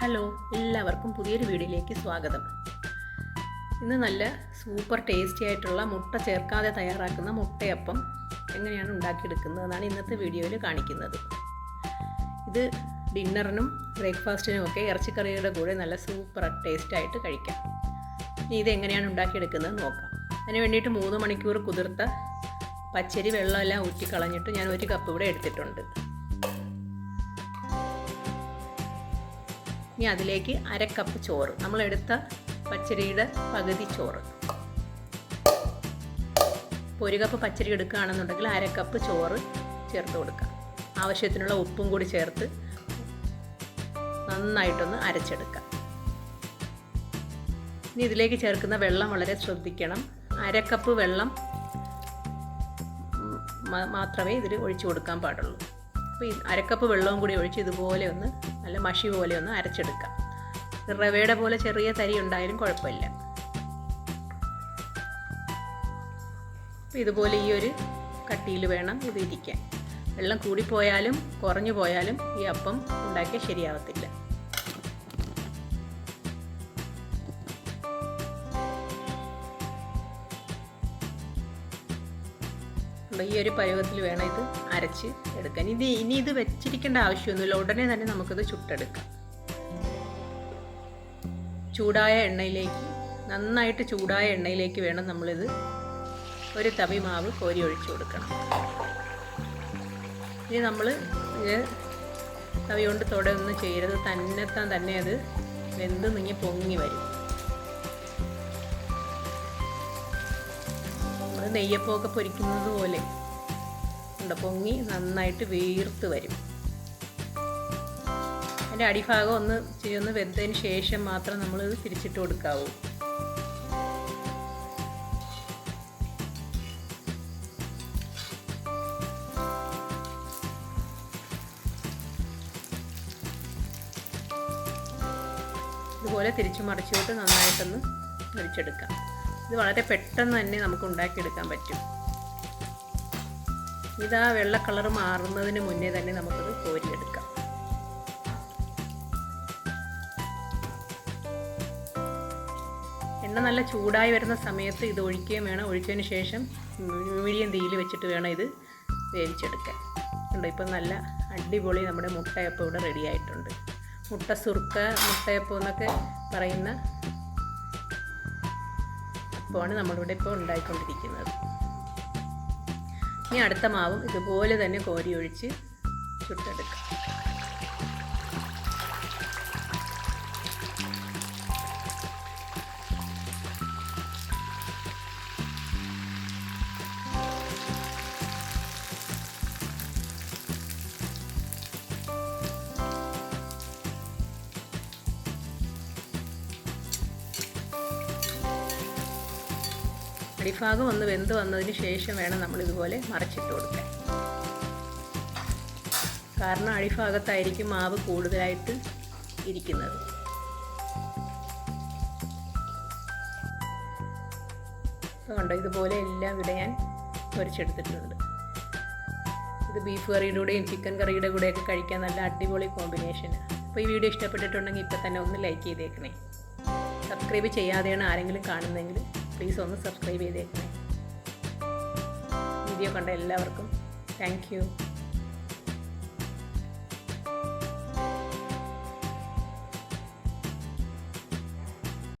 Hello എല്ലാവർക്കും പുതിയൊരു വീഡിയോയിലേക്ക് സ്വാഗതം. ഇന്ന് നല്ല സൂപ്പർ ടേസ്റ്റി ആയിട്ടുള്ള മുട്ട ചേർക്കാതെ തയ്യാറാക്കുന്ന മുട്ടയപ്പം എങ്ങനെയാണ് ഉണ്ടാക്കിയെടുക്കുന്നതെന്നാണ് ഇന്നത്തെ വീഡിയോയിൽ കാണിക്കുന്നത്. ഇത് ഡിന്നറിനും ബ്രേക്ക്ഫാസ്റ്റിനും ഒക്കെ ഇറച്ചിക്കറിയുടെ കൂടെ നല്ല സൂപ്പർ ടേസ്റ്റായിട്ട് കഴിക്കാം. ഇനി ഇത് എങ്ങനെയാണ് ഉണ്ടാക്കിയെടുക്കുന്നത് നോക്കാം. അതിന് വേണ്ടിയിട്ട് മൂന്ന് മണിക്കൂർ കുതിർത്ത പച്ചരി വെള്ളമെല്ലാം ഊറ്റിക്കളഞ്ഞിട്ട് ഞാൻ ഒരു കപ്പ് ഇവിടെ എടുത്തിട്ടുണ്ട്. ഇനി അതിലേക്ക് അര കപ്പ് ചോറ്. നമ്മളെടുത്ത പച്ചരിയുടെ പകുതി ചോറ്. ഇപ്പോൾ ഒരു കപ്പ് പച്ചരി എടുക്കുകയാണെന്നുണ്ടെങ്കിൽ അര കപ്പ് ചോറ് ചേർത്ത് കൊടുക്കാം ആവശ്യത്തിനുള്ള ഉപ്പും കൂടി ചേർത്ത് നന്നായിട്ടൊന്ന് അരച്ചെടുക്കാം ഇനി ഇതിലേക്ക് ചേർക്കുന്ന വെള്ളം വളരെ ശ്രദ്ധിക്കണം. അര കപ്പ് വെള്ളം മാത്രമേ ഇതിൽ ഒഴിച്ചു കൊടുക്കാൻ പാടുള്ളൂ. അപ്പോൾ അരക്കപ്പ് വെള്ളവും കൂടി ഒഴിച്ച് ഇതുപോലെ ഒന്ന് നല്ല മഷി പോലെ ഒന്ന് അരച്ചെടുക്കാം. റവയുടെ പോലെ ചെറിയ തരി ഉണ്ടായാലും കുഴപ്പമില്ല. ഇതുപോലെ ഈ ഒരു കട്ടിയിൽ വേണം ഇത് ഇരിക്കാൻ വെള്ളം കൂടിപ്പോയാലും കുറഞ്ഞു പോയാലും ഈ അപ്പം ഉണ്ടാക്കിയാൽ ശരിയാവത്തില്ല. ഈ ഒരു പരുവത്തിൽ വേണം ഇത് അരച്ച് എടുക്കാൻ. ഇത് ഇനി ഇത് വെച്ചിരിക്കേണ്ട ആവശ്യമൊന്നുമില്ല. ഉടനെ തന്നെ നമുക്കിത് ചുട്ടെടുക്കാം. ചൂടായ എണ്ണയിലേക്ക് നന്നായിട്ട് ചൂടായ എണ്ണയിലേക്ക് വേണം നമ്മളിത് ഒരു തവി മാവ് കോരി ഒഴിച്ചു കൊടുക്കണം. ഇനി നമ്മൾ തവി കൊണ്ട് തുടയൊന്നും ചെയ്യരുത്. തന്നെത്താൻ തന്നെ അത് വെന്ത് നീങ്ങി പൊങ്ങി വരും. നമ്മൾ നെയ്യപ്പമൊക്കെ പൊരിക്കുന്നത് പോലെ. ഉണ്ട്? പൊങ്ങി നന്നായിട്ട് വീർത്ത് വരും. അതിന്റെ അടിഭാഗം ഒന്ന് ചെയ്യൊന്ന് വെന്തതിന് ശേഷം മാത്രം നമ്മൾ ഇത് തിരിച്ചിട്ട് കൊടുക്കാവൂ. ഇതുപോലെ തിരിച്ചു മറിച്ചിട്ട് നന്നായിട്ടൊന്ന് മുരിച്ചെടുക്കാം ഇത് വളരെ പെട്ടെന്ന് തന്നെ നമുക്ക് ഉണ്ടാക്കിയെടുക്കാൻ പറ്റും. ഇതാ വെള്ള കളർ മാറുന്നതിന് മുന്നേ തന്നെ നമുക്കത് കോരിയെടുക്കാം. എണ്ണ നല്ല ചൂടായി വരുന്ന സമയത്ത് ഇത് ഒഴിക്കുകയും വേണം. ഒഴിച്ചതിന് ശേഷം മീഡിയം തീയിൽ വെച്ചിട്ട് വേണം ഇത് വേവിച്ചെടുക്കാൻ. ഉണ്ട് ഇപ്പം നല്ല അടിപൊളി നമ്മുടെ മുട്ടയപ്പം ഇവിടെ റെഡി ആയിട്ടുണ്ട്. മുട്ട സുർക്ക മുട്ടയപ്പം എന്നൊക്കെ പറയുന്ന അപ്പമാണ് നമ്മളിവിടെ ഇപ്പോൾ ഉണ്ടായിക്കൊണ്ടിരിക്കുന്നത്. ഇനി അടുത്ത മാവും ഇതുപോലെ തന്നെ കോരി ഒഴിച്ച് ചുട്ടെടുക്കാം. അടിഭാഗം ഒന്ന് വെന്ത് വന്നതിന് ശേഷം വേണം നമ്മൾ ഇതുപോലെ മറച്ചിട്ട് കൊടുക്കാൻ. കാരണം അടിഭാഗത്തായിരിക്കും മാവ് കൂടുതലായിട്ട് ഇരിക്കുന്നത്. കണ്ടോ? ഇതുപോലെ എല്ലാം ഇവിടെ ഞാൻ പൊരിച്ചെടുത്തിട്ടുണ്ട്. ഇത് ബീഫ് കറിയുടെ കൂടെയും ചിക്കൻ കറിയുടെ കൂടെയൊക്കെ കഴിക്കാൻ നല്ല അടിപൊളി കോമ്പിനേഷനാണ് അപ്പോൾ ഈ വീഡിയോ ഇഷ്ടപ്പെട്ടിട്ടുണ്ടെങ്കിൽ ഇപ്പോൾ തന്നെ ഒന്ന് ലൈക്ക് ചെയ്തേക്കണേ. സബ്സ്ക്രൈബ് ചെയ്യാതെയാണ് ആരെങ്കിലും കാണുന്നതെങ്കിൽ പ്ലീസ് ഒന്ന് സബ്സ്ക്രൈബ് ചെയ്തേക്കണേ. വീഡിയോ കണ്ട എല്ലാവർക്കും താങ്ക്